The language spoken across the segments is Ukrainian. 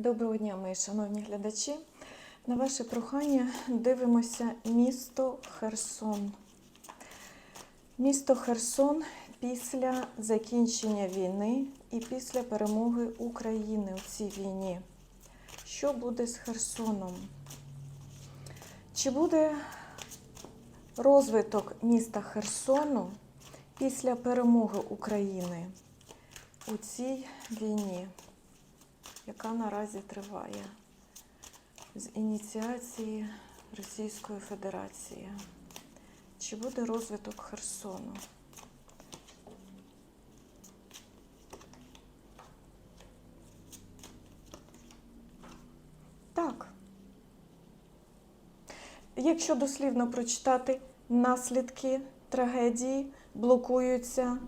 Доброго дня, мої шановні глядачі. На ваше прохання дивимося місто Херсон. Місто Херсон після закінчення війни і після перемоги України у цій війні. Що буде з Херсоном? Чи буде розвиток міста Херсону після перемоги України у цій війні? Яка наразі триває з ініціації Російської Федерації. Чи буде розвиток Херсону? Так. Якщо дослівно прочитати наслідки трагедії, блокуються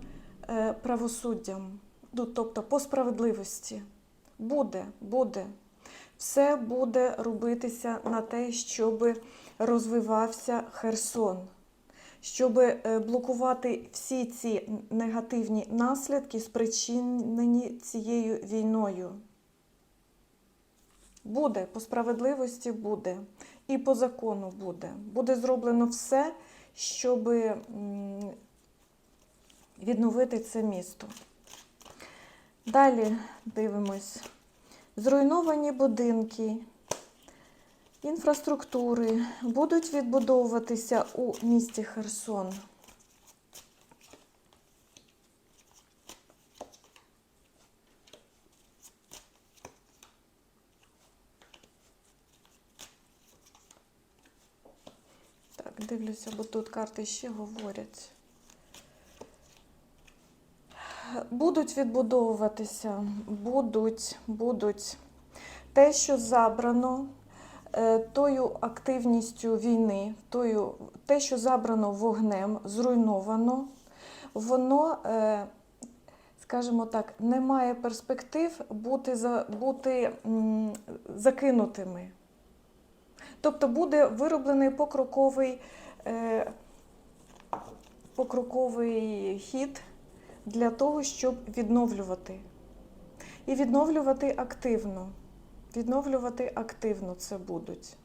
е, правосуддям, ну, тобто по справедливості. Буде, буде. Все буде робитися на те, щоб розвивався Херсон, щоб е, блокувати всі ці негативні наслідки, спричинені цією війною. Буде, по справедливості буде. І по закону буде. Буде зроблено все, щоб відновити це місто. Далі дивимось. Зруйновані будинки, інфраструктури будуть відбудовуватися у місті Херсон. Дивлюся, бо тут карти ще говорять. Будуть відбудовуватися, будуть, будуть. Те, що забрано е, тою активністю війни, тою, те, що забрано вогнем, зруйновано, воно, е, скажімо так, не має перспектив бути, бути закинутими. Тобто буде вироблений покроковий, е, покроковий хід для того, щоб відновлювати. І відновлювати активно. Відновлювати активно це будуть.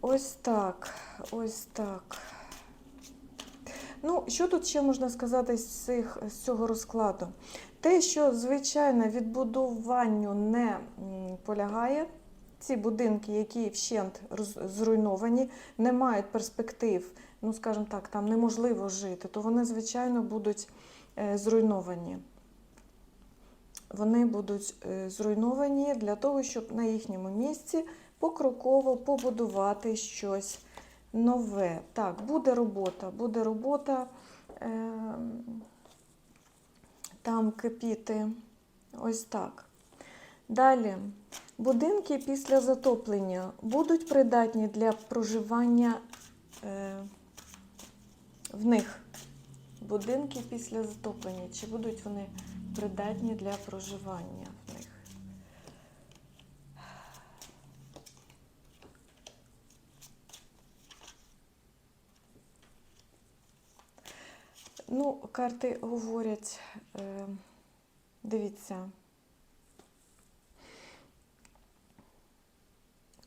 Ось так, ось так. Ну, що тут ще можна сказати з, цих, з цього розкладу? Те, що, звичайно, відбудуванню не полягає. Ці будинки, які вщент зруйновані, не мають перспектив, ну, скажімо так, там неможливо жити, то вони, звичайно, будуть е, зруйновані. Вони будуть е, зруйновані для того, щоб на їхньому місці покроково побудувати щось нове. Так, буде робота, буде робота е, там кипіти. Ось так. Далі. Будинки після затоплення будуть придатні для проживання е, в них. Будинки після затоплення. Чи будуть вони придатні для проживання в них? Ну, карти говорять, е, дивіться.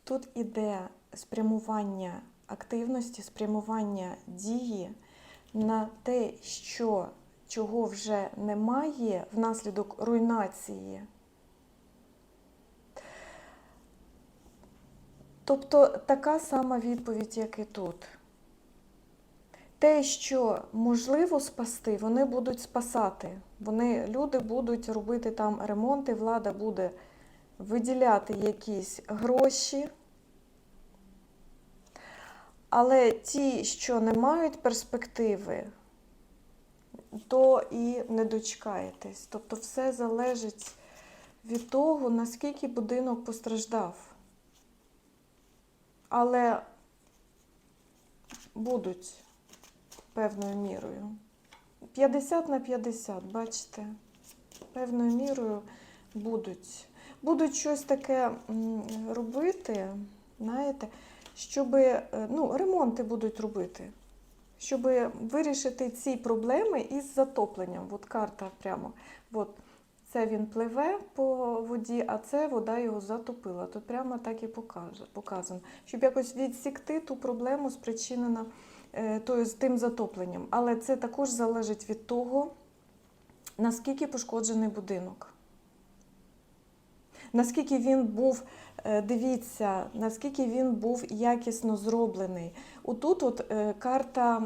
Тут іде спрямування активності, спрямування дії на те, що чого вже немає внаслідок руйнації. Тобто така сама відповідь, як і тут. Те, що можливо спасти, вони будуть спасати. Вони, люди будуть робити там ремонти, влада буде виділяти якісь гроші. Але ті, що не мають перспективи, то і не дочекаєтесь. Тобто все залежить від того, наскільки будинок постраждав. Але будуть певною мірою. 50 на 50, бачите? Певною мірою будуть. Будуть щось таке робити, знаєте, щоб ну, ремонти будуть робити. щоб вирішити ці проблеми із затопленням. От карта прямо. От, Це він пливе по воді, а це вода його затопила. Тут прямо так і показано, щоб якось відсікти ту проблему, спричинена е, тою, тим затопленням. Але це також залежить від того, наскільки пошкоджений будинок. Наскільки він був, е, дивіться, наскільки він був якісно зроблений. Отут от е, карта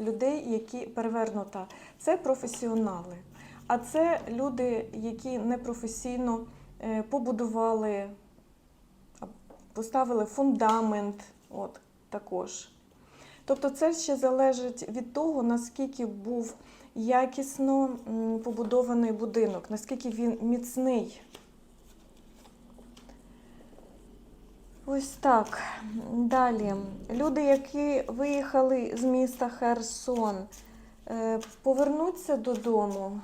людей, які перевернута, це професіонали. А це люди, які непрофесійно е, побудували, поставили фундамент, от також. Тобто це ще залежить від того, наскільки був якісно побудований будинок, наскільки він міцний. Ось так. Далі. Люди, які виїхали з міста Херсон, е, повернуться додому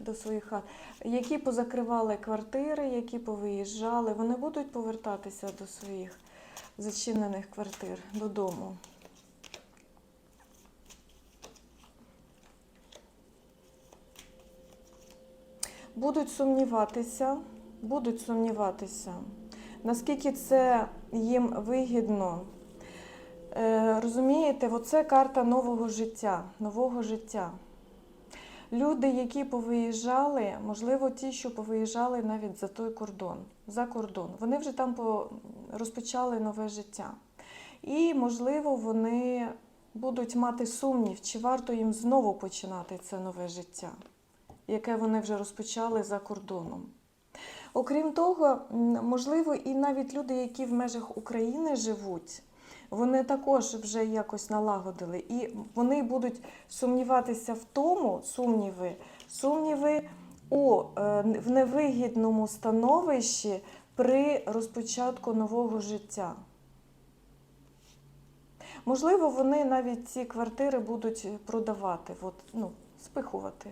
до своїх хат, які позакривали квартири, які повиїжджали, вони будуть повертатися до своїх зачинених квартир додому. Будуть сумніватися, будуть сумніватися, наскільки це їм вигідно. Е, розумієте, оце карта нового життя, нового життя. Люди, які повиїжджали, можливо, ті, що повиїжджали навіть за той кордон, за кордон, вони вже там розпочали нове життя. І, можливо, вони будуть мати сумнів, чи варто їм знову починати це нове життя, яке вони вже розпочали за кордоном. Окрім того, можливо, і навіть люди, які в межах України живуть, вони також вже якось налагодили, і вони будуть сумніватися в тому, сумніви, сумніви у е, в невигідному становищі при розпочатку нового життя. Можливо, вони навіть ці квартири будуть продавати, от, ну, спихувати.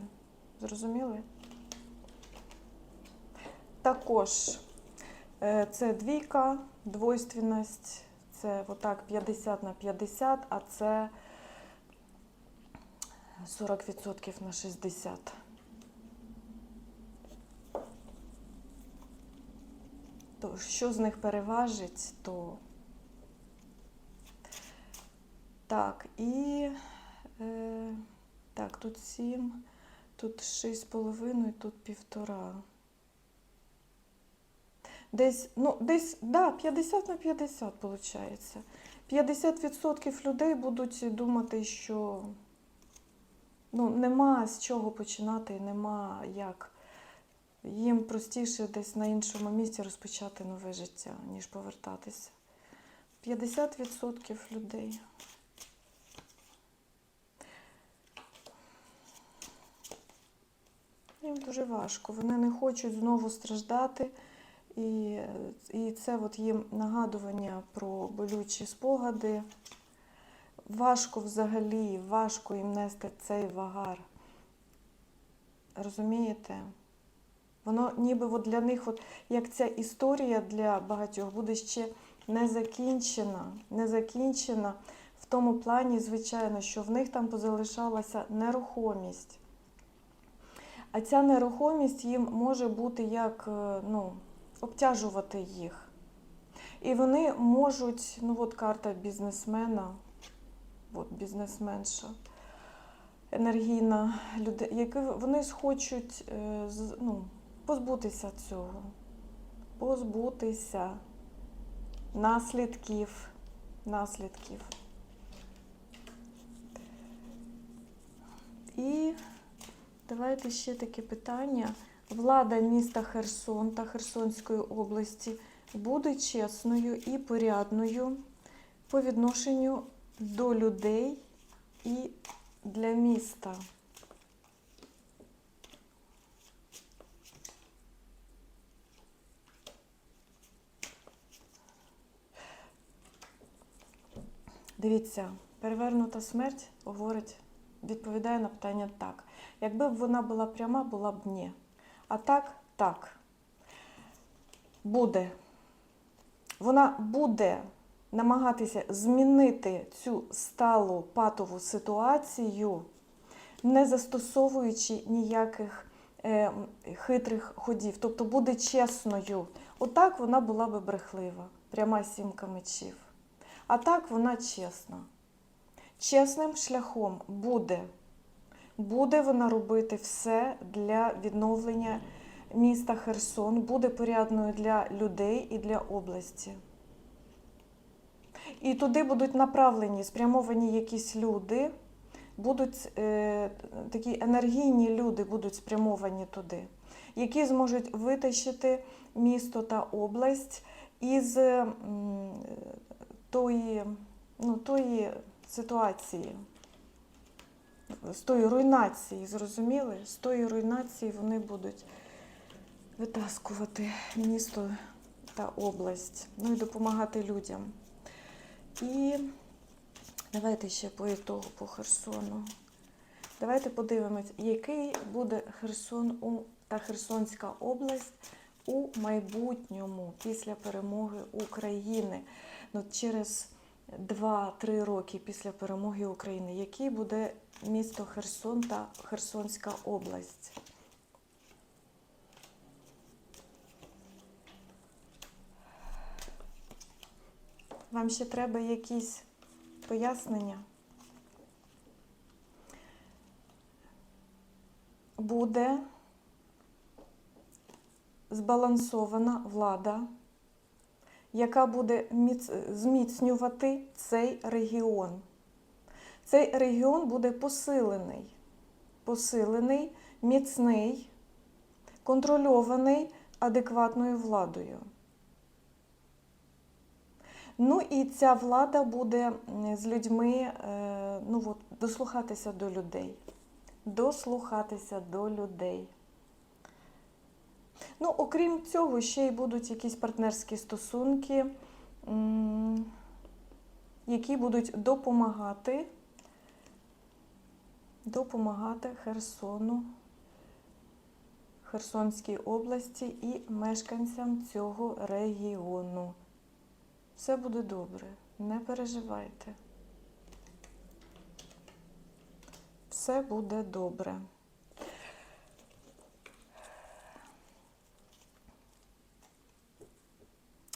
Зрозуміли? Також е, це двійка, двойственність, це отак 50 на 50, а це 40% на 60. То що з них переважить, то так, і е, так, тут 7, тут 6,5, тут півтора. Десь, ну, десь, да, 50 на 50 виходить. 50% людей будуть думати, що ну, нема з чого починати, нема як. Їм простіше десь на іншому місці розпочати нове життя, ніж повертатися. 50% людей. Їм дуже важко. Вони не хочуть знову страждати. І, і це от їм нагадування про болючі спогади. Важко взагалі, важко їм нести цей вагар. Розумієте? Воно ніби от для них, от, як ця історія для багатьох, буде ще не закінчена. Не закінчена в тому плані, звичайно, що в них там позалишалася нерухомість. А ця нерухомість їм може бути як е, ну, обтяжувати їх. І вони можуть, ну от карта бізнесмена, от бізнесменша, енергійна людина, які вони схочуть е, ну, позбутися цього, позбутися наслідків, наслідків. І давайте ще таке питання. Влада міста Херсон та Херсонської області буде чесною і порядною по відношенню до людей і для міста. Дивіться, перевернута смерть говорить, відповідає на питання так. Якби б вона була пряма, була б ні. А так, так. Буде. Вона буде намагатися змінити цю сталу патову ситуацію, не застосовуючи ніяких е, хитрих ходів, тобто буде чесною. Отак вона була би брехлива, пряма сімка мечів. А так вона чесна. Чесним шляхом буде. Буде вона робити все для відновлення міста Херсон, буде порядною для людей і для області. І туди будуть направлені, спрямовані якісь люди, будуть е, такі енергійні люди будуть спрямовані туди, які зможуть витащити місто та область із м, тої, ну, тої ситуації, з тої руйнації, зрозуміли? З тої руйнації вони будуть витаскувати місто та область, ну і допомагати людям. І давайте ще по ітогу по Херсону. Давайте подивимось, який буде Херсон та Херсонська область у майбутньому після перемоги України. Ну, через 2-3 роки після перемоги України, який буде місто Херсон та Херсонська область. Вам ще треба якісь пояснення? Буде збалансована влада, яка буде зміцнювати цей регіон. Цей регіон буде посилений, посилений, міцний, контрольований адекватною владою. Ну і ця влада буде з людьми е, ну, от, дослухатися до людей. Дослухатися до людей. Ну, окрім цього, ще й будуть якісь партнерські стосунки, які будуть допомагати, допомагати Херсону, Херсонській області і мешканцям цього регіону. Все буде добре, не переживайте. Все буде добре.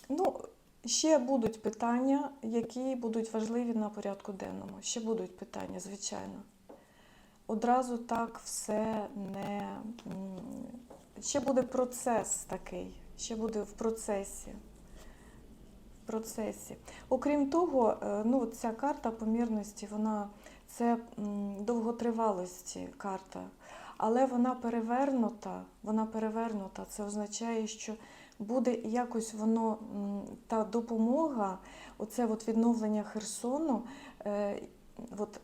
Ну, ще будуть питання, які будуть важливі на порядку денному. Ще будуть питання, звичайно. Одразу так все не. Ще буде процес такий, ще буде в процесі процесі. Окрім того, е, ну, ця карта помірності, вона це довготривалості карта, але вона перевернута, вона перевернута. Це означає, що буде якось воно, та допомога, оце от відновлення Херсону, е, от,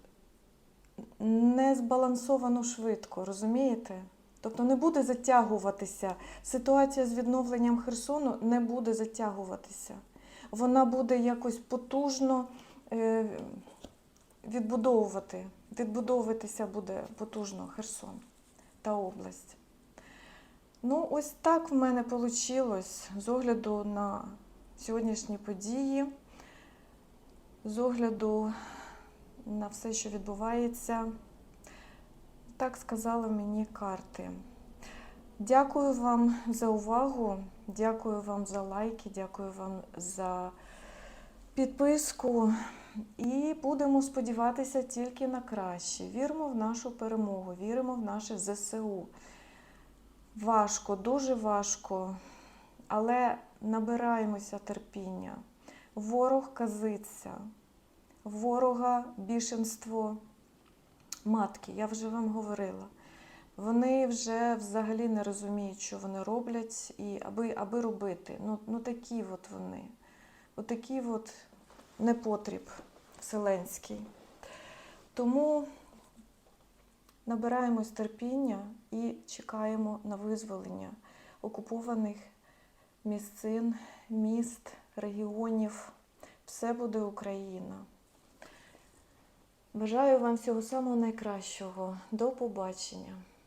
не збалансовано швидко, розумієте? Тобто не буде затягуватися. Ситуація з відновленням Херсону не буде затягуватися вона буде якось потужно е, відбудовувати, відбудовуватися буде потужно Херсон та область. Ну, ось так в мене вийшло з огляду на сьогоднішні події, з огляду на все, що відбувається. Так сказали мені карти. Дякую вам за увагу, дякую вам за лайки, дякую вам за підписку. І будемо сподіватися тільки на краще. Віримо в нашу перемогу, віримо в наше ЗСУ. Важко, дуже важко, але набираємося терпіння. Ворог казиться, ворога більшинство матки, я вже вам говорила. Вони вже взагалі не розуміють, що вони роблять, і аби, аби робити. Ну, ну такі от вони. Отакий от непотріб вселенський. Тому набираємось терпіння і чекаємо на визволення окупованих місцин, міст, регіонів. Все буде Україна. Бажаю вам всього самого найкращого. До побачення.